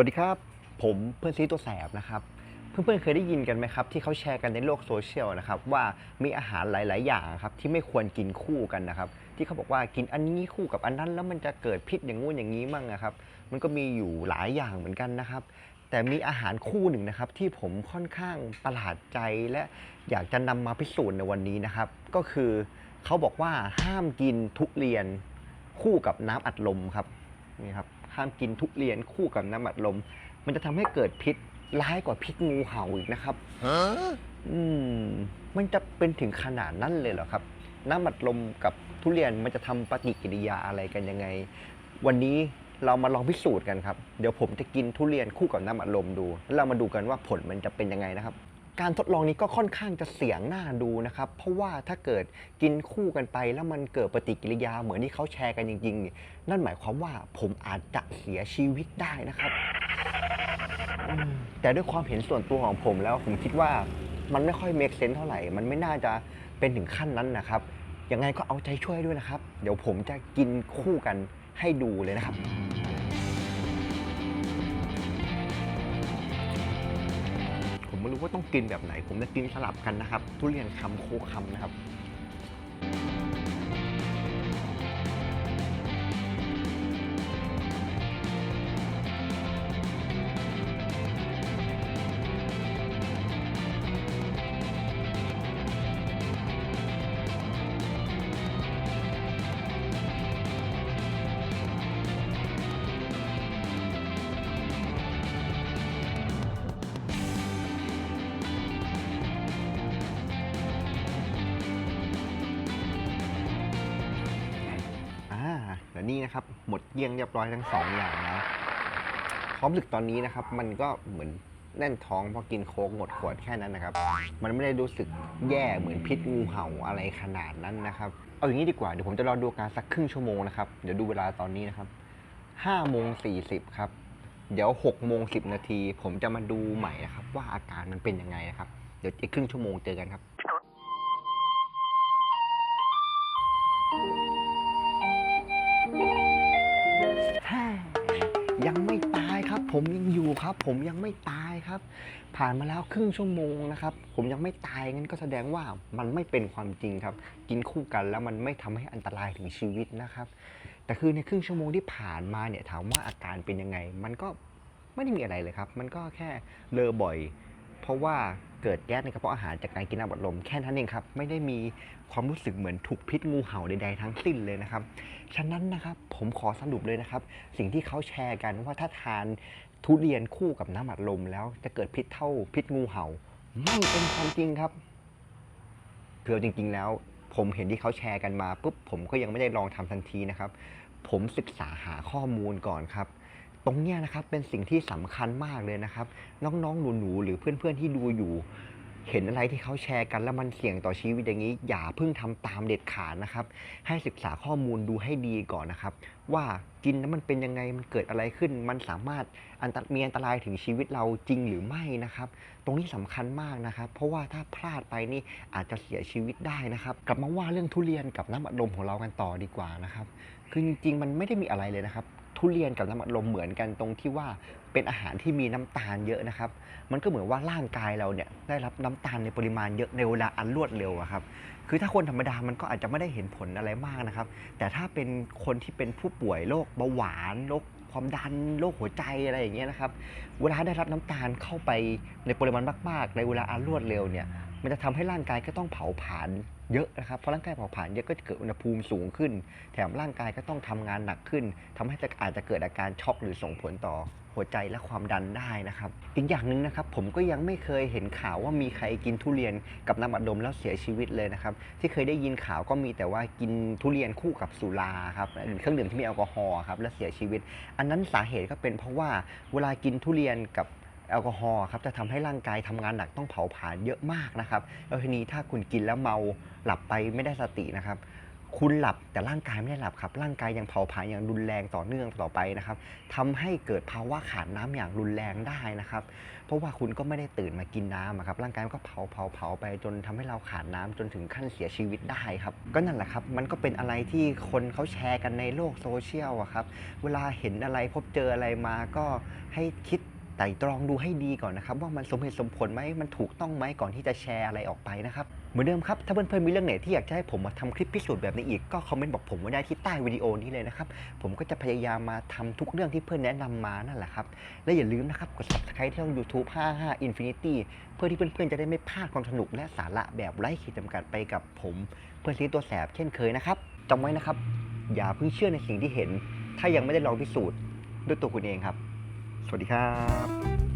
วัสดีครับ ผมเพื่อนซีตัวแสบนะครับ เพื่อนๆเคยได้ยินกันไหมครับ ที่เขาแชร์กันในโลกโซเชียลนะครับว่ามีอาหารหลาย ๆ อย่างครับที่ไม่ควรกินคู่กันนะครับที่เขาบอกว่ากินอันนี้คู่กับอันนั้นแล้วมันจะเกิดพิษอย่างงู้นอย่างนี้มั่งนะครับ มันก็มีอยู่หลายอย่างเหมือนกันนะครับ แต่มีอาหารคู่หนึ่งนะครับที่ผมค่อนข้างประหลาดใจและอยากจะนำมาพิสูจน์ในวันนี้นะครับ ก็คือเขาบอกว่าห้ามกินทุเรียนคู่กับน้ำอัดลมครับ นี่ครับห้ามกินทุเรียนคู่กับน้ำอัดลม มันจะทำให้เกิดพิษร้ายกว่าพิษงูเห่าอีกนะครับ อืมมันจะเป็นถึงขนาดนั้นเลยเหรอครับ น้ำอัดลมกับทุเรียนมันจะทำปฏิกิริยาอะไรกันยังไง วันนี้เรามาลองพิสูจน์กันครับ เดี๋ยวผมจะกินทุเรียนคู่กับน้ำอัดลมดู แล้วเรามาดูกันว่าผลมันจะเป็นยังไงนะครับ การทดลองนี้ก็ค่อนข้างจะเสี่ยงน่าดูนะครับ เพราะว่าถ้าเกิดกินคู่กันไปแล้วมันเกิดปฏิกิริยาเหมือนที่เขาแชร์กันจริงๆนี่นั่นหมายความว่าผมอาจจะเสียชีวิตได้นะครับอืมแต่ด้วยความเห็นส่วนตัวของผมแล้วผมคิดว่ามันไม่ค่อยเมคเซนเท่าไหร่ มันไม่น่าจะเป็นถึงขั้นนั้นนะครับ ยังไงก็เอาใจช่วยด้วยนะครับ เดี๋ยวผมจะกินคู่กันให้ดูเลยนะครับ ไม่รู้ว่าต้องกินแบบไหน ผมจะกินสลับกันนะครับ ทุเรียนคำโคคำนะครับ แล้วนี่นะครับหมดเกลี้ยงเรียบร้อยทั้งสองอย่างแล้วความรู้สึกตอนนี้นะครับ มันก็เหมือนแน่นท้องพราะกินโค้กหมดขวดแค่นั้นนะครับ มันไม่ได้รู้สึกแย่เหมือนพิษงูเห่าอะไรขนาดนั้นนะครับ เอาอย่างนี้ดีกว่าเดี๋ยวผมจะรอดูอาการสักครึ่งชั่วโมงนะครับเดี๋ยวดูเวลาตอนนี้นะครับ5โมง40ครับเดี๋ยว6โมง10นาทีผมจะมาดูใหม่นะครับ ว่าอาการมันเป็นยังไงนะครับ เดี๋ยวอีกครึ่งชั่วโมงเจอกันครับ ยังไม่ตายครับ ผมยังอยู่ครับ ผมยังไม่ตายครับ ผ่านมาแล้วครึ่งชั่วโมงนะครับ ผมยังไม่ตายงั้นก็แสดงว่ามันไม่เป็นความจริงครับ กินคู่กันแล้วมันไม่ทำให้อันตรายถึงชีวิตนะครับ แต่คือในครึ่งชั่วโมงที่ผ่านมาเนี่ยถามว่าอาการเป็นยังไง มันก็ไม่ได้มีอะไรเลยครับ มันก็แค่เลอบ่อย เพราะว่า เกิดแก๊สในกระเพาะอาหารจากการกินน้ำอัดลมแค่นั้นเองครับ ไม่ได้มีความรู้สึกเหมือนถูกพิษงูเห่าใดๆทั้งสิ้นเลยนะครับ ฉะนั้นนะครับผมขอสรุปเลยนะครับ สิ่งที่เขาแชร์กันว่าถ้าทานทุเรียนคู่กับน้ำอัดลมแล้วจะเกิดพิษเท่าพิษงูเห่า ไม่เป็นความจริงครับคือเอจริง ๆ แล้ว ผมเห็นที่เขาแชร์กันมาปุ๊บผมก็ยังไม่ได้ลองทำทันทีนะครับ ผมศึกษาหาข้อมูลก่อนครับ ตรงเนี้ยนะครับเป็นสิ่งที่สำคัญมากเลยนะครับ น้องๆหนูๆหรือเพื่อนๆที่ดูอยู่ เห็นอะไรที่เขาแชร์กันแล้วมันเสี่ยงต่อชีวิตอย่างนี้ อย่าเพิ่งทำตามเด็ดขาดนะครับ ให้ศึกษาข้อมูลดูให้ดีก่อนนะครับ ว่ากินแล้วมันเป็นยังไงมันเกิดอะไรขึ้น มันสามารถอันตรมีอันตรายถึงชีวิตเราจริงหรือไม่นะครับ ตรงนี้สำคัญมากนะครับ เพราะว่าถ้าพลาดไปนี่อาจจะเสียชีวิตได้นะครับ กลับมาว่าเรื่องทุเรียนกับน้ำอัดลมของเรากันต่อดีกว่านะครับ คือจริงๆมันไม่ได้มีอะไรเลยนะครับ ทุเรียนกับน้ำอัดลมเหมือนกันตรงที่ว่าเป็นอาหารที่มีน้ำตาลเยอะนะครับ มันก็เหมือนว่าร่างกายเราเนี่ยได้รับน้ำตาลในปริมาณเยอะในเวลาอันรวดเร็วครับ คือถ้าคนธรรมดามันก็อาจจะไม่ได้เห็นผลอะไรมากนะครับ แต่ถ้าเป็นคนที่เป็นผู้ป่วยโรคเบาหวานโรคความดันโรคหัวใจอะไรอย่างเงี้ยนะครับ เวลาได้รับน้ำตาลเข้าไปในปริมาณมาก ๆ ในเวลาอันรวดเร็วเนี่ย มันจะทำให้ร่างกายก็ต้องเผาผลาญเยอะนะครับเพราะร่างกายเผาผลาญเยอะก็จะเกิดอุณหภูมิสูงขึ้น แถมร่างกายก็ต้องทำงานหนักขึ้นทำให้อาจจะเกิดอาการช็อกหรือส่งผลต่อหัวใจและความดันได้นะครับอีกอย่างหนึ่งนะครับผมก็ยังไม่เคยเห็นข่าวว่ามีใครกินทุเรียนกับน้ำอัดลมแล้วเสียชีวิตเลยนะครับที่เคยได้ยินข่าวก็มีแต่ว่ากินทุเรียนคู่กับสุราครับหรือเครื่องดื่มที่มีแอลกอฮอล์ครับแล้วเสียชีวิต อันนั้นสาเหตุก็เป็นเพราะว่าเวลากินทุเรียนกับ แอลกอฮอล์ครับจะทำให้ร่างกายทำงานหนักต้องเผาผลาญเยอะมากนะครับแล้วทีนี้ถ้าคุณกินแล้วเมาหลับไปไม่ได้สตินะครับคุณหลับแต่ร่างกายไม่ได้หลับครับ ร่างกายยังเผาผลาญอย่างรุนแรงต่อเนื่องต่อไปนะครับทำให้เกิดภาวะขาดน้ำอย่างรุนแรงได้นะครับ เพราะว่าคุณก็ไม่ได้ตื่นมากินน้ำครับ ร่างกายมันก็เผาเผาเผาไปจนทำให้เราขาดน้ำจนถึงขั้นเสียชีวิตได้ครับ ก็นั่นแหละครับ มันก็เป็นอะไรที่คนเขาแชร์กันในโลกโซเชียลอะครับ เวลาเห็นอะไรพบเจออะไรมาก็ให้คิด ไต่ตรองดูให้ดีก่อนนะครับ ว่ามันสมเหตุสมผลไหมมันถูกต้องไหมก่อนที่จะแชร์อะไรออกไปนะครับ เหมือนเดิมครับ ถ้าเพื่อนๆมีเรื่องไหนที่อยากจะให้ผมมาทำคลิปพิสูจน์แบบนี้อีกก็คอมเมนต์บอกผมไว้ได้ที่ใต้วิดีโอนี้เลยนะครับ ผมก็จะพยายามมาทำทุกเรื่องที่เพื่อนแนะนำมานั่นแหละครับ และอย่าลืมนะครับกด subscribe ที่ช่อง YouTube 55 Infinity เพื่อที่เพื่อนๆจะได้ไม่พลาดความสนุกและสาระแบบไร้ขีดจำกัดไปกับผม เพื่อนซีตัวแสบเช่นเคยนะครับจำไว้นะครับ อย่าเพิ่งเชื่อในสิ่งที่เห็น ถ้ายังไม่ได้ลองพิสูจน์ด้วยตัวคุณเองครับ สวัสดีครับ